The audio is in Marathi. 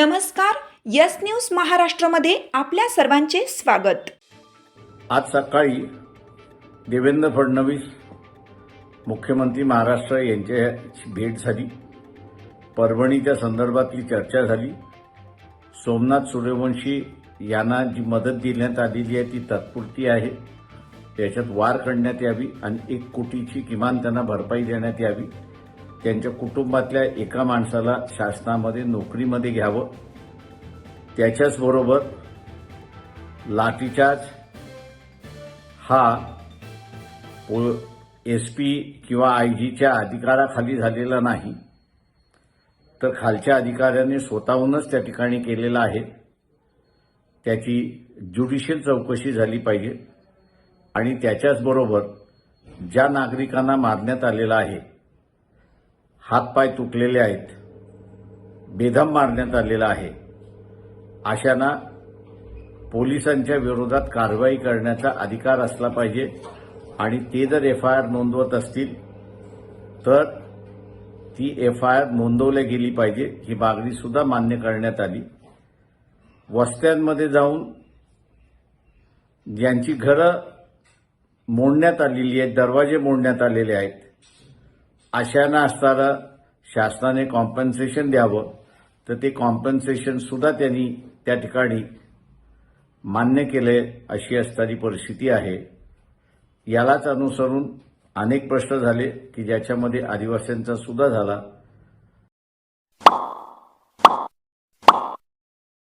नमस्कार यस न्यूज महाराष्ट्रामध्ये आपल्या सर्वांचे स्वागत. आज सकाळी देवेंद्र फडणवीस मुख्यमंत्री महाराष्ट्र यांच्याशी भेट झाली. परभणीच्या संदर्भातली चर्चा झाली. सोमनाथ सूर्यवंशी यांना जी मदत देण्यात आलेली आहे ती तात्पुरती आहे. त्याच्यात वार करण्यात यावी आणि एक कोटीची किमान त्यांना भरपाई देण्यात यावी. त्यांच्या कुटुंबातल्या एका माणसाला शासनामध्ये नोकरीमध्ये घ्यावं. त्याच्याचबरोबर लाठीचार्ज हा एस पी किंवा आय जीच्या अधिकाराखाली झालेला नाही. तर खालच्या अधिकाऱ्याने स्वतःहूनच त्या ठिकाणी केलेला आहे. त्याची ज्युडिशियल चौकशी झाली पाहिजे. आणि त्याच्याचबरोबर ज्या नागरिकांना मारण्यात आलेला आहे हातपाय तुटलेले आहेत. बेदम मारण्यात आलेला आहे. अशांना पोलिसांच्या विरोधात कारवाई करण्याचा अधिकार असला पाहिजे आणि ते जर एफ आय आर नोंदवत असतील तर ती एफ आय आर नोंदवल्या गेली पाहिजे ही मागणी सुद्धा मान्य करण्यात आली. वस्त्यांमध्ये जाऊन ज्यांची घरं मोडण्यात आलेली आहेत दरवाजे मोडण्यात आलेले आहेत अशांना असताना शासनाने कॉम्पन्सेशन द्यावं. तर ते कॉम्पन्सेशन सुद्धा त्यांनी त्या ठिकाणी मान्य केले अशी असणारी परिस्थिती आहे. यालाच अनुसरून अनेक प्रश्न झाले की ज्याच्यामध्ये आदिवासींचा सुद्धा झाला.